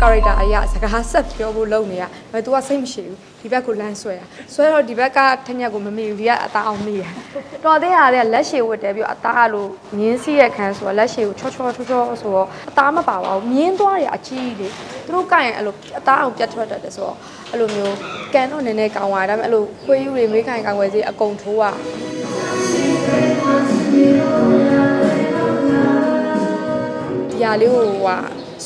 character အရာစကားဆက်ပြောဖို့လုပ်နေရဒါပေမဲ့ तू ကစိတ်မရှိဘူးဒီဘက်ကိုလမ်းဆွဲတာဆွဲတော့ဒီဘက်ကထက်ညက်ကိုမမိဘူးဒီကအသားအောင်မိရတော်သေးရတယ်လက်ရှည်ဝတ်တယ်ပြီးတော့အသားလို့မြင်းစီးရဲ့ခန်းဆိုတော့လက်ရှည်ကိုချောချောချောချောဆိုတော့အသားမပါပါဘူးမြင်းသွားရအကြီးလေသူတို့ကရင်အဲ့လိုအသားအောင်ပြတ်ထွက်တတ်တယ်ဆိုတော့အဲ့လိုမျိုးကန်တော့နည်းနည်းကောင်းသွားတယ်ဒါပေမဲ့အဲ့လိုခွေးယူတွေမေးခိုင်ကောင်းဝယ်စီအကုန်ထိုးอ่ะဒီဟာလေးကိုဟာ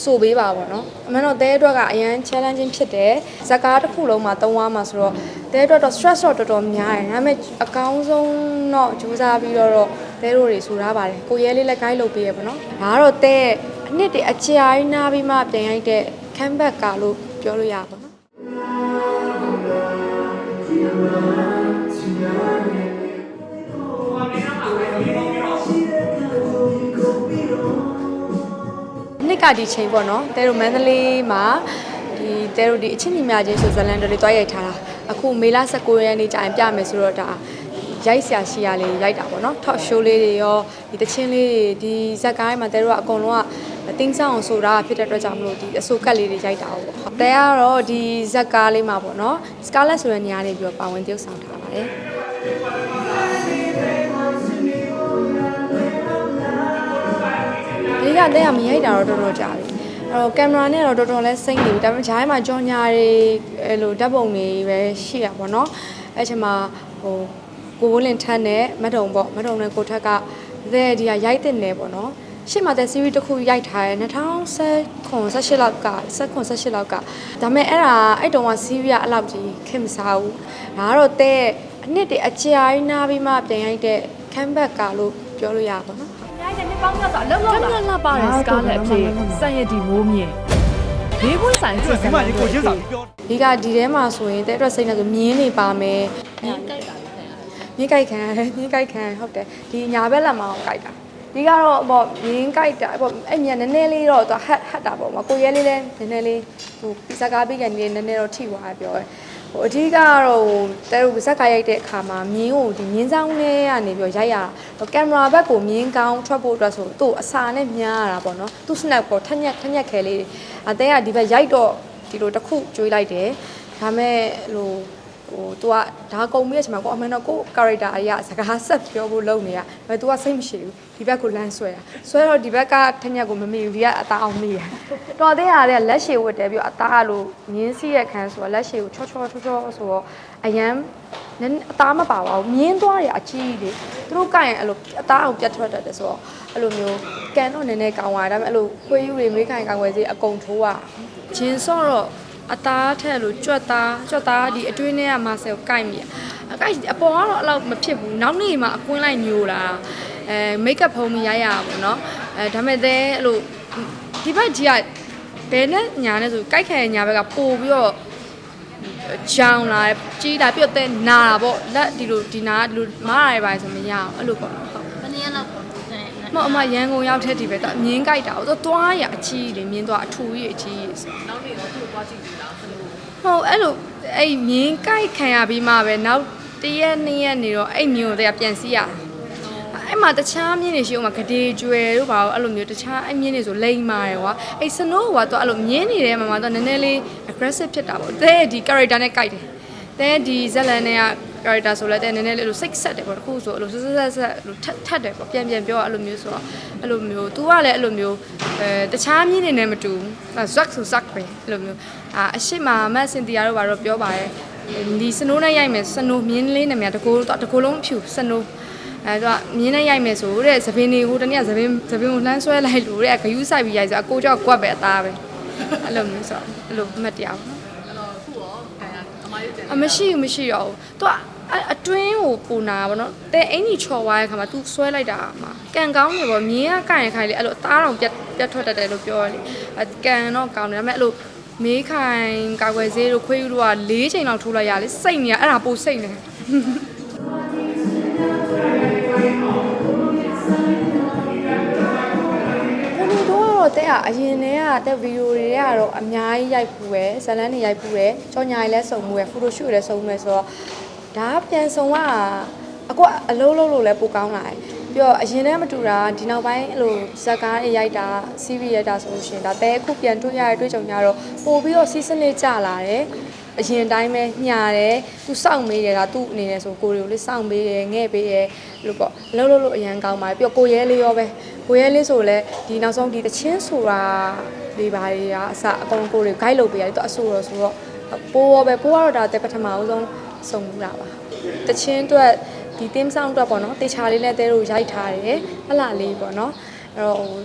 ဆိုပေးပါပေါ့နော်အမှန်တော့တဲအတွက်ကအရန် challenging ဖြစ်တယ်ဇက်ကားတစ်ခုလုံးမှာသုံးသွားမှာဆိုတော့တဲအတွက်တော့ stress တော့တော်တော်များတယ်ဒါပေမဲ့အကောင်းဆုံးတော့ကြိုးစားပြီးတော့တော့တဲတို့တွေဆိုထားပါတယ်ကိုရဲလေးလည်း guide လုပ်ပေးရပေါ့နော်ဒါကတော့တဲအနှစ်တည်းအကြာကြီးနားပြီးမှပြန်ရိုက်တဲ့ comeback ကာလို့ပြောလို့ရပါတော့ နော်နှစ်ကဒီချိန်ပေါ့နော်တဲတို့မန္တလေးမှာဒီတဲတို့ဒီအချင်းညီမချင်းဆိုဇလန်တော်လေးတွားရိုက်ထားတာအခုမေလ19ရက်နေ့ကြာရင်ပြမယ်ဆိုတော့ဒါရိုက်ဆရာရှိရလေးရိုက်တာပေါ့နော် talk show လေးတွေရောဒီတချင်းလေးတွေဒီဇက်ကိုင်းမှာတဲတို့ကအကုန်လုံးကတင်းဆောင်အောင်ဆိုတာဖြစ်တဲ့အတွက်ကြောင့်မလို့ဒီအစိုးကတ်လေးတွေရိုက်တာပေါ့ဟုတ်တဲကတော့ဒီဇက်ကားလေးမှာပေါ့နော် Scarlett ဆိုတဲ့နေရာနေပြီးတော့ပါဝင်တရုပ်ဆောင်ထားပါတယ် ကတဲ့ကမရိုက်တာတော့တော်တော်ကြာပြီအဲ့တော့ကင်မရာနဲ့တော့တော်တော်လဲစိမ့်နေပြီဒါပေမဲ့ဂျားထဲမှာကြော်ညာတွေအဲ့လိုဓာတ်ပုံတွေပဲရှိရပါတော့အဲ့ချိန်မှာဟိုကိုဝင်းလင်ထန်းနဲ့မတ်တုံပေါ့မတ်တုံနဲ့ကိုထက်ကတဲ့ဒီကရိုက်တဲ့နယ်ပေါ့နော်ရှေ့မှာတဲ့ series တစ်ခုရိုက်ထားတယ်2018လောက်က19 18လောက်ကဒါပေမဲ့အဲ့ဒါအဲ့တုန်းက series ကအဲ့လောက်ကြီးခင်မစားဘူးဒါကတော့တဲ့အနှစ်တည်းအကြာကြီးနားပြီးမှပြန်ရိုက်တဲ့ comeback ကလို့ပြောလို့ရပါတော့ ရိုက်တဲ့နှစ်ပေါင်းများစွာအလုံးလုံးကလာနလပါတဲ့စကားလက်အဖြစ်စံရည်ဒီမိုးမြင့်လေးပွင့်ဆိုင်ချစ်စံဒီမှာဒီကိုချင်းစာပြောဒီကဒီထဲမှာဆိုရင်တဲ့အတွက်စိတ်နဲ့ဆိုမြင်းနေပါမယ်မြင်းကြိုက်တာမြင်းကြိုက်ခံမြင်းကြိုက်ခံဟုတ်တယ်ဒီညာဘက်လက်မအောင်ကြိုက်တာဒီကတော့ပေါ့မြင်းကြိုက်တာပေါ့အဲ့မြန်နည်းနည်းလေးတော့သူဟတ်ဟတ်တာပေါ့မကိုရဲလေးလည်းနည်းနည်းလေးဟိုစကားပေးကန်လေးနည်းနည်းတော့ထိသွားပြောတယ် ဟိုအဓိကကတော့ဟိုတဲတို့ဇက်ကရိုက်တဲ့အခါမှာမြင်းကိုဒီမြင်းဆောင်လေးကနေပြီးရိုက်ရတာဟိုကင်မရာဘက်ကိုမြင်းကောင်းထွက်ဖို့အတွက်ဆိုသူ့အစာနဲ့မြားရတာပေါ့နော်သူ့ snap ကိုထက်ညက်ထက်ညက်ခဲလေးအတဲကဒီဘက်ရိုက်တော့ဒီလိုတစ်ခုကျွေးလိုက်တယ်ဒါမဲ့ဟို ဟို तू ကဒါကုံပြီးတဲ့အချိန်မှာကိုအမှန်တော့ကို character အရာစကားဆက်ပြောဖို့လုပ်နေရဒါပေမဲ့ तू ကစိတ်မရှိဘူးဒီဘက်ကိုလမ်းဆွဲတာဆွဲတော့ဒီဘက်ကထက်ညက်ကိုမမိဘူးဒီကအသားအောင်မိရတော်သေးရတယ်လက်ရှည်ဝတ်တယ်ပြီးတော့အသားလို့မြင်းစီးရဲ့ခန်းဆိုတော့လက်ရှည်ကိုချောချောချောချောဆိုတော့အရန်နည်းအသားမပါပါဘူးမြင်းသွားရအကြီးလေသူတို့ကရင်အဲ့လိုအသားအောင်ပြတ်ထွက်တတ်တယ်ဆိုတော့အဲ့လိုမျိုးကန်တော့နည်းနည်းကောင်းသွားတယ်ဒါပေမဲ့အဲ့လိုခွေးယူတွေမေးခိုင်ကောင်းဝယ်စီအကုန်ထိုးอ่ะဂျင်းစော့တော့ အသားထက်လို့ကြွက်သားကြွက်သားဒီအတွင်းထဲကမဆယ်ကိုကိုက်မိရအကိုက်အပေါ်ကတော့အဲ့လောက်မဖြစ်ဘူးနောက်နေ့မှအကွင်းလိုက်ညိုလာအဲမိတ်ကပ်ဖုံးမရရပါဘူးเนาะအဲဒါမဲ့တဲ့အဲ့လိုဒီဘက်ကြီးကဘယ်နဲ့ညာနဲ့ဆိုကိုက်ခဲညာဘက်ကပို့ပြီးတော့ ကြောင်လာကြီးလာပြတ်တဲ့နာတာပေါ့လက်ဒီလိုဒီနာဒီလိုမားရပါဆိုမရအောင်အဲ့လိုပေါ့ဟုတ် ဘယ်နည်းလောက်ပေါ့နဲ မဟုတ်အမရန်ကုန်ရောက်တဲ့ဒီပဲတော့မြင်းကြိုက်တာတော့သွားရအချီးလေမြင်းသွားအထူကြီးအချီးဆိုနောက်နေ့တော့သူ့ကိုသွားကြည့်ပြီလားဘယ်လိုဟုတ်အဲ့လိုအဲ့မြင်းကြိုက်ခံရပြီးမှပဲနောက်တရက်နှစ်ရက်နေတော့အဲ့မြင်းကိုတည်းကပြန်စီးရအဲ့မှာတခြားမြင်းတွေရှိအောင်မှာဂဒေကျွယ်တို့ပါတော့အဲ့လိုမျိုးတခြားအဲ့မြင်းတွေဆိုလိမ့်မာတယ်ကွာအဲ့စနိုးကတော့အဲ့လိုမြင်းနေတဲ့မှာတော့နည်းနည်းလေး aggressive ဖြစ်တာပေါ့တဲ့ဒီ character နဲ့ကြိုက်တယ်တဲ့ဒီဇက်လန်နဲ့က character ဆိုလဲတဲ့နည်းနည်းလေးအဲ့လိုစိတ်ဆက်တယ်ပေါ့တခုဆိုအဲ့လိုဆက်ဆက်ဆက်အဲ့လိုထက်ထက်တယ်ပေါ့ပြန်ပြန်ပြောအဲ့လိုမျိုးဆိုတော့အဲ့လိုမျိုး तू ကလည်းအဲ့လိုမျိုးအဲတခြားမြင်းတွေနဲ့မတူဘူး zack ဆို zack ပဲအဲ့လိုမျိုးအာအရှိမမတ်စင်တီယာတို့ဘာတော့ပြောပါရဲ့ဒီစနိုးနဲ့ရိုက်မယ်စနိုးမြင်းလေးနဲ့များတကိုးတကိုးလုံးဖြူစနိုးအဲသူကမြင်းနဲ့ရိုက်မယ်ဆိုတဲ့သပင်းတွေကိုတနေ့ကသပင်းသပင်းကိုလှမ်းဆွဲလိုက်လို့တဲ့ဂယူးဆိုင်ပြီးရိုက်ဆိုအကိုကြောက်ကွက်ပဲအသားပဲအဲ့လိုမျိုးဆိုတော့အဲ့လိုမှတ်တရားပါအဲ့တော့ခုရောခံရ အမရဲ့တင်အမရှိဘူးမရှိတော့ဘူးသူကအဲ့အတွင်းကိုပူနာပါတော့တဲအင်ကြီးချော်သွားတဲ့ခါမှာ तू ဆွဲလိုက်တာမှာကန်ကောင်းနေပေါ့မြင်းကကန်ရခိုင်လေအဲ့လိုအသားတော်ပြတ်ပြတ်ထွက်တတ်တယ်လို့ပြောရလေအကန်တော့ကောင်းတယ်ဒါပေမဲ့အဲ့လိုမေးခိုင်ကာကွယ်ဆေးတို့ခွေးယူတို့က၄ချိန်လောက်ထိုးလိုက်ရလေစိတ်နေရအဲ့ဒါပိုစိတ်နေ တော့တဲ့ကအရင်တည်းကတဲ့ဗီဒီယိုတွေကတော့အများကြီးရိုက်ပူပဲဇလန်းတွေရိုက်ပူတယ်ကြော်ညာတွေလည်းစုံမှုပဲဖိုတိုရှူလည်းစုံမှုပဲဆိုတော့ဒါပြန်စုံကအကိုကအလုံးလုံးလို့လည်းပိုကောင်းလာတယ်ပြီးတော့အရင်တည်းမတူတာဒီနောက်ပိုင်းအဲ့လိုဇက်ကားတွေရိုက်တာစီးရီရိုက်တာဆိုလို့ရှိရင်ဒါတဲအခုပြန်တွေ့ရတဲ့တွေ့ကြုံကြတော့ပို့ပြီးတော့စီးစနစ်ကျလာတယ်အရင်တိုင်းပဲညာတယ်သူစောင့်မေးတယ်ဒါသူ့အနေနဲ့ဆိုကိုရီကိုလေးစောင့်ပေးတယ်ငဲ့ပေးတယ်လို့ပေါ့လှုပ်လှုပ်လို့အရန်ကောင်းပါတယ်ပြီးတော့ကိုရဲလေးရောပဲ ကိုရဲလေးဆိုလဲဒီနောက်ဆုံးဒီတချင်းဆိုတာလေးပါတွေကအစအကုန်ကိုရီ guide လုပ်ပေးရတယ်သူအဆိုတော့ဆိုတော့ပိုးရောပဲပိုးကတော့ဒါတဲပထမအဆုံးစုံမှုတာပါတချင်းအတွက်ဒီ theme song အတွက်ပေါ့နော်တေချာလေးနဲ့တဲတို့ရိုက်ထားတယ်ဟလာလေးပေါ့နော်အဲ့တော့ဟို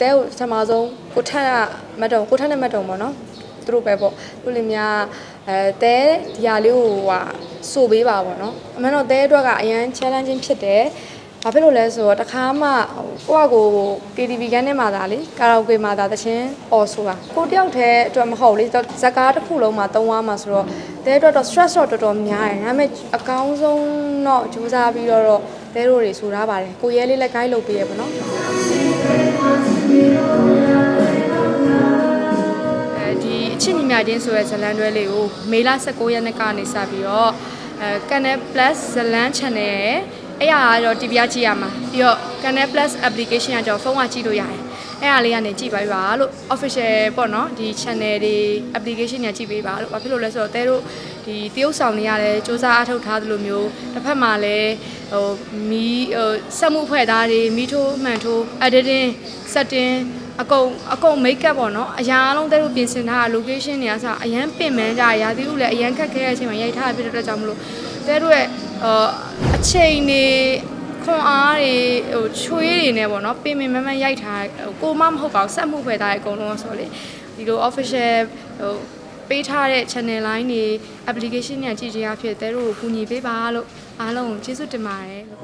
တဲကိုပထမဆုံးကိုထက်ကမတ်တုံကိုထက်နဲ့မတ်တုံပေါ့နော်သူတို့ပဲပေါ့သူလင်များအဲတဲဒီဟာလေးကိုဟာစိုးပေးပါပေါ့နော်အမှန်တော့တဲအတွက်ကအရန် challenging ဖြစ်တယ် ဘာဖြစ်လို့လဲဆိုတော့တခါမှဟိုကိုယ့်အကို KTV ကန်းထဲမှာသာလေကာရာအိုကေမှာသာတခြင်းអော်ဆိုတာကိုတယောက်တည်းအတွက်မဟုတ်လေဇက်ကားတစ်ခုလုံးမှာသုံးသွားမှာဆိုတော့တဲအတွက်တော့ stress တော့တော်တော်များတယ်ဒါပေမဲ့အကောင်းဆုံးတော့ကြိုးစားပြီးတော့တော့တဲတို့တွေဆိုထားပါတယ်ကိုရဲလေးလည်း guide လုပ်ပေးရပါတော့အဲဒီအချစ်ညီမချင်းဆိုရဲဇလန်တွဲလေးကိုမေလ19ရက်နေ့ကနေစပြီးတော့အဲ Canal Plus ဇလန် channel ရဲ့ အဲ့ဟာကတော့ TV ကကြည့်ရမှာပြီးတော့ Canal Plus application ကကြောင့်ဖုန်းကကြည့်လို့ရတယ်အဲ့ဟာလေးကနေကြည့်ပါပါလို့ official ပေါ့နော်ဒီ channel တွေ application တွေကြည့်ပေးပါလို့ဘာဖြစ်လို့လဲဆိုတော့တဲတို့ဒီတရုပ်ဆောင်တွေရတယ်စူးစမ်းအထောက်ထားသလိုမျိုးတစ်ဖက်မှာလည်းဟိုမီးဟိုစက်မှုဖွဲ့သားတွေမီးထိုးမှန်ထိုး editing setting အကုန်အကုန် make up ပေါ့နော်အရာအလုံးတဲတို့ပြင်ဆင်ထားတာ location တွေကစအရန်ပင်ပန်းကြရာသီဥလည်းအရန်ခက်ခဲတဲ့အချိန်မှာရိုက်ထားဖြစ်တဲ့အတွက်ကြောင့်မလို့တဲတို့ရဲ့ အချိန်နေခွန်အားတွေဟိုချွေးတွေနဲ့ပေါ့နော်ပင်ပင်မမရိုက်ထားကိုမမဟုတ်ပါဘူးဆက်မှုဖွဲ့ထားတဲ့အကုန်လုံးဆိုလေဒီလို official ဟိုပေးထားတဲ့ channel line တွေ application တွေကြည့်ကြရဖြစ်တဲ့တို့ကိုကူညီပေးပါလို့အားလုံးကျေးဇူးတင်ပါတယ်လို့